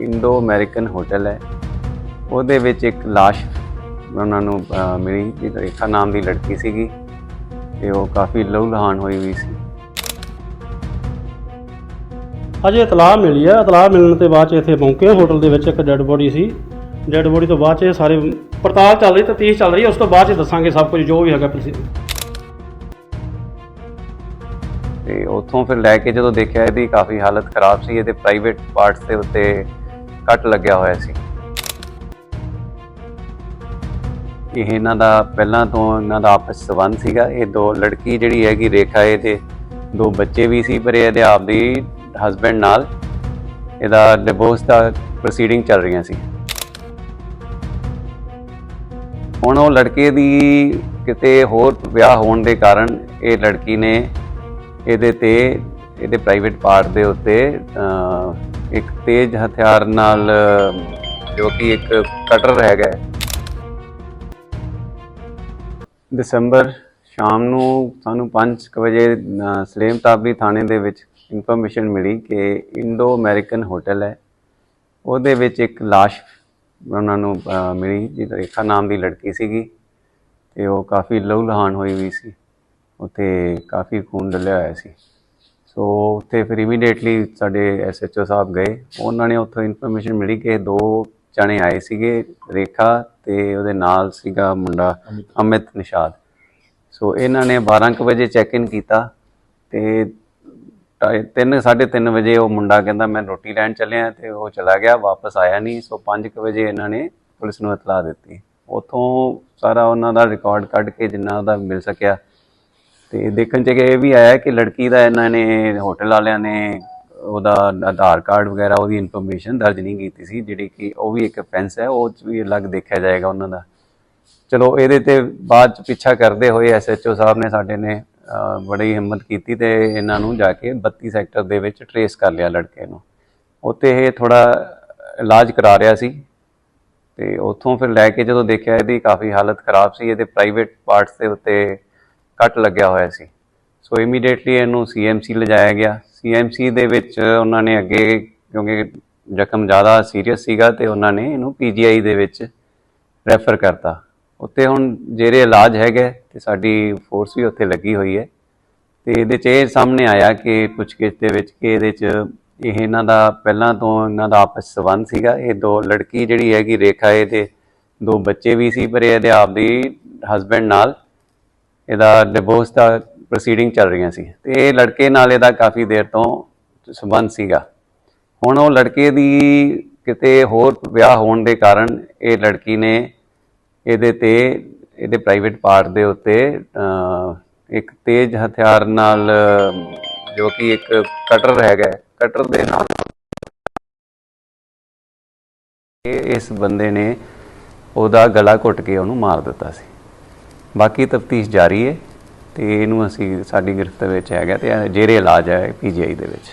Indo American hotel ਹੈ। ਉਹਦੇ ਵਿੱਚ ਇੱਕ ਲਾਸ਼ ਉਹਨਾਂ ਨੂੰ ਅਹ, ਮਿਲੀ। ਜਿਹਦੀ ਰੇਖਾ ਨਾਮ ਦੀ ਲੜਕੀ ਸੀਗੀ ਤੇ ਉਹ ਕਾਫੀ ਲਹੂ ਲਹਾਨ ਹੋਈ ਹੋਈ ਸੀ। ਅਜੇ ਇਤਲਾਹ ਮਿਲੀ ਹੈ ਇਤਲਾਹ ਮਿਲਣ ਤੇ ਬਾਅਦ ਚ ਇੱਥੇ ਪਹੁੰਚੇ। ਹੋਟਲ ਦੇ ਵਿੱਚ ਇੱਕ ਡੈੱਡ ਬੋਡੀ ਸੀ। ਡੈੱਡ ਬੋਡੀ ਤੋਂ ਬਾਅਦ ਚ ਇਹ ਸਾਰੇ ਪੜਤਾਲ ਚੱਲ ਰਹੀ ਤਫਤੀਸ਼ ਚੱਲ ਰਹੀ ਹੈ। ਉਸ ਤੋਂ ਬਾਅਦ ਚ ਦੱਸਾਂਗੇ ਸਭ ਕੁਝ ਜੋ ਵੀ ਹੈਗਾ ਪ੍ਰੋਸੀਜਰ ਤੇ ਉੱਥੋਂ ਫਿਰ ਲੈ ਕੇ ਜਦੋਂ ਦੇਖਿਆ ਇਹਦੀ ਕਾਫੀ ਹਾਲਤ ਖਰਾਬ ਸੀ। ਇਹਦੇ ਪ੍ਰਾਈਵੇਟ ਪਾਰਟਸ ਦੇ ਉੱਤੇ ਕੱਟ ਲੱਗਿਆ ਹੋਇਆ ਸੀ। ਇਹ ਇਹਨਾਂ ਦਾ ਪਹਿਲਾਂ ਤੋਂ ਇਹਨਾਂ ਦਾ ਆਪਸ 'ਚ ਸੰਬੰਧ ਸੀਗਾ। ਇਹ ਦੋ ਲੜਕੀ ਜਿਹੜੀ ਹੈਗੀ ਰੇਖਾ, ਇਹਦੇ ਦੋ ਬੱਚੇ ਵੀ ਸੀ, ਪਰ ਇਹਦੇ ਆਪਦੀ ਹਸਬੰਡ ਨਾਲ ਇਹਦਾ ਡਿਵੋਰਸ ਦਾ ਪ੍ਰੋਸੀਡਿੰਗ ਚੱਲ ਰਹੀਆਂ ਸੀ। ਹੁਣ ਉਹ ਲੜਕੇ ਦੀ ਕਿਤੇ ਹੋਰ ਵਿਆਹ ਹੋਣ ਦੇ ਕਾਰਨ ਇਹ ਲੜਕੀ ਨੇ ਇਹਦੇ ਤੇ, ਇਹਦੇ ਪ੍ਰਾਈਵੇਟ ਪਾਰਟ ਦੇ ਉੱਤੇ ਇੱਕ ਤੇਜ਼ ਹਥਿਆਰ ਨਾਲ ਜੋ ਕਿ ਇੱਕ ਕਟਰ ਹੈਗਾ ਦਸੰਬਰ ਸ਼ਾਮ ਨੂੰ ਸਾਨੂੰ 5 ਵਜੇ ਅਹ, ਸਲੇਮ ਤਾਬਰੀ ਥਾਣੇ ਦੇ ਵਿੱਚ ਇਨਫੋਰਮੇਸ਼ਨ ਮਿਲੀ ਕਿ ਇੰਡੋ ਅਮਰੀਕਨ ਹੋਟਲ ਹੈ। ਉਹਦੇ ਵਿੱਚ ਇੱਕ ਲਾਸ਼ ਉਹਨਾਂ ਨੂੰ ਮਿਲੀ ਜਿਹਦੀ ਰੇਖਾ ਨਾਮ ਦੀ ਲੜਕੀ ਸੀਗੀ ਤੇ ਉਹ ਕਾਫੀ ਲਹੂ ਲਹਾਨ ਹੋਈ ਹੋਈ ਸੀ। ਉੱਥੇ ਕਾਫੀ ਖੂਨ ਡਲਿਆ ਹੋਇਆ ਸੀ। ਸੋ ਉੱਥੇ ਫਿਰ ਇਮੀਡੀਏਟਲੀ ਸਾਡੇ ਐਸਐਚਓ ਸਾਹਿਬ ਗਏ। ਉਹਨਾਂ ਨੇ ਉੱਥੋਂ ਇਨਫੋਰਮੇਸ਼ਨ ਮਿਲੀ ਕਿ ਦੋ ਜਣੇ ਆਏ ਸੀਗੇ ਰੇਖਾ ਤੇ ਉਹਦੇ ਨਾਲ ਸੀਗਾ ਮੁੰਡਾ ਅਮਿਤ। ਨਿਸ਼ਾਦ। ਸੋ ਇਹਨਾਂ ਨੇ 12 ਕੁ ਵਜੇ ਚੈੱਕ ਇਨ ਕੀਤਾ ਤੇ 3 3:30 ਵਜੇ ਉਹ ਮੁੰਡਾ ਕਹਿੰਦਾ ਮੈਂ ਰੋਟੀ ਲੈਣ ਚੱਲਿਆ ਤੇ ਉਹ ਚਲਾ ਗਿਆ ਵਾਪਸ ਆਇਆ ਨਹੀਂ। ਸੋ 5 ਕੁ ਵਜੇ ਇਹਨਾਂ ਨੇ ਪੁਲਿਸ ਨੂੰ ਇਤਲਾਹ ਦਿੱਤੀ। ਉਥੋਂ ਸਾਰਾ ਉਹਨਾਂ ਦਾ ਰਿਕਾਰਡ ਕੱਢ ਕੇ ਜਿੰਨਾ ਉਹਦਾ ਮਿਲ ਸਕਿਆ ਤੇ ਦੇਖਣ ਚ ਇਹ ਵੀ ਆਇਆ ਕਿ ਲੜਕੀ ਦਾ ਇਹਨਾਂ ਨੇ ਹੋਟਲ ਵਾਲਿਆਂ ਨੇ ਉਹਦਾ ਆਧਾਰ ਕਾਰਡ ਵਗੈਰਾ, ਉਹਦੀ ਇਨਫੋਰਮੇਸ਼ਨ ਦਰਜ ਨਹੀਂ ਕੀਤੀ ਸੀ, ਜਿਹੜੀ ਕਿ ਉਹ ਵੀ ਇੱਕ ਫੈਂਸ ਹੈ, ਉਹ ਚ ਵੀ ਅਲੱਗ ਦੇਖਿਆ ਜਾਏਗਾ ਉਹਨਾਂ ਦਾ। ਚਲੋ, ਇਹਦੇ ਤੇ ਬਾਅਦ ਚ ਪਿੱਛਾ ਕਰਦੇ ਹੋਏ ਐਸਐਚਓ ਸਾਹਿਬ ਨੇ ਸਾਡੇ ਨੇ ਬੜੀ ਹਿੰਮਤ ਕੀਤੀ ਤੇ ਇਹਨਾਂ ਨੂੰ ਜਾ ਕੇ 32 ਸੈਕਟਰ ਦੇ ਵਿੱਚ ਟਰੇਸ ਕਰ ਲਿਆ ਲੜਕੇ ਨੂੰ। ਉੱਥੇ ਇਹ ਥੋੜਾ ਇਲਾਜ ਕਰਾ ਰਿਹਾ ਸੀ ਤੇ ਉੱਥੋਂ ਫਿਰ ਲੈ ਕੇ ਜਦੋਂ ਦੇਖਿਆ ਇਹਦੀ ਕਾਫੀ ਹਾਲਤ ਖਰਾਬ ਸੀ, ਇਹਦੇ ਪ੍ਰਾਈਵੇਟ ਪਾਰਟਸ ਦੇ ਉੱਤੇ ਕੱਟ ਲੱਗਿਆ ਹੋਇਆ ਸੀ। ਸੋ ਇਮੀਡੀਏਟਲੀ ਇਹਨੂੰ ਸੀਐਮਸੀ ਲਿਜਾਇਆ ਗਿਆ। ਸੀਐਮਸੀ ਦੇ ਵਿੱਚ ਉਹਨਾਂ ਨੇ ਅੱਗੇ ਕਿਉਂਕਿ ਜ਼ਖਮ ਜ਼ਿਆਦਾ ਸੀਰੀਅਸ ਸੀਗਾ ਤੇ ਉਹਨਾਂ ਨੇ ਇਹਨੂੰ ਪੀਜੀਆਈ ਦੇ ਵਿੱਚ ਰੈਫਰ ਕਰਤਾ। ਉੱਥੇ ਹੁਣ ਜਿਹੜੇ ਇਲਾਜ ਹੈਗੇ ਤੇ ਸਾਡੀ ਫੋਰਸ ਵੀ ਉੱਥੇ ਲੱਗੀ ਹੋਈ ਹੈ। ਤੇ ਇਹਦੇ ਚ ਇਹ ਸਾਹਮਣੇ ਆਇਆ ਕਿ ਪੁੱਛਗਿੱਛ ਦੇ ਵਿੱਚ ਕਿ ਇਹਦੇ ਚ ਇਹ ਇਹਨਾਂ ਦਾ ਪਹਿਲਾਂ ਤੋਂ ਇਹਨਾਂ ਦਾ ਆਪਸ 'ਚ ਸੰਬੰਧ ਸੀਗਾ। ਇਹ ਦੋ ਲੜਕੀ ਜਿਹੜੀ ਹੈਗੀ ਰੇਖਾ, ਇਹਦੇ ਦੋ ਬੱਚੇ ਵੀ ਸੀ, ਪਰ ਇਹਦੇ ਆਪਦੀ ਹਸਬੰਡ ਨਾਲ ਇਹਦਾ ਡਿਵੋਰਸ ਦਾ ਪ੍ਰੋਸੀਡਿੰਗ ਚੱਲ ਰਹੀਆਂ ਸੀ। ਤੇ ਇਹ ਲੜਕੇ ਨਾਲ ਇਹਦਾ ਕਾਫੀ ਦੇਰ ਤੋਂ ਸੰਬੰਧ ਸੀਗਾ। ਹੁਣ ਉਹ ਲੜਕੇ ਦੀ ਕਿਤੇ ਹੋਰ ਵਿਆਹ ਹੋਣ ਦੇ ਕਾਰਨ ਇਹ ਲੜਕੀ ਨੇ ਇਹਦੇ ਤੇ, ਇਹਦੇ ਪ੍ਰਾਈਵੇਟ ਪਾਰਟ ਦੇ ਉੱਤੇ ਇੱਕ ਤੇਜ਼ ਹਥਿਆਰ ਨਾਲ, ਜੋ ਕਿ ਇੱਕ ਕਟਰ ਹੈਗਾ ਕਟਰ ਦੇ ਨਾਲ ਇਸ ਬੰਦੇ ਨੇ ਉਹਦਾ ਗਲਾ ਘੁੱਟ ਕੇ ਉਹਨੂੰ ਮਾਰ ਦਿੱਤਾ ਸੀ। ਬਾਕੀ ਤਫਤੀਸ਼ ਜਾਰੀ ਹੈ ਤੇ ਇਹਨੂੰ ਅਸੀਂ ਸਾਡੀ ਗ੍ਰਿਫਤ ਵਿੱਚ ਹੈਗਾ ਤੇ ਇਹ ਜੇਰੇ ਇਲਾਜ ਹੈ ਪੀਜੀਆਈ ਦੇ ਵਿੱਚ।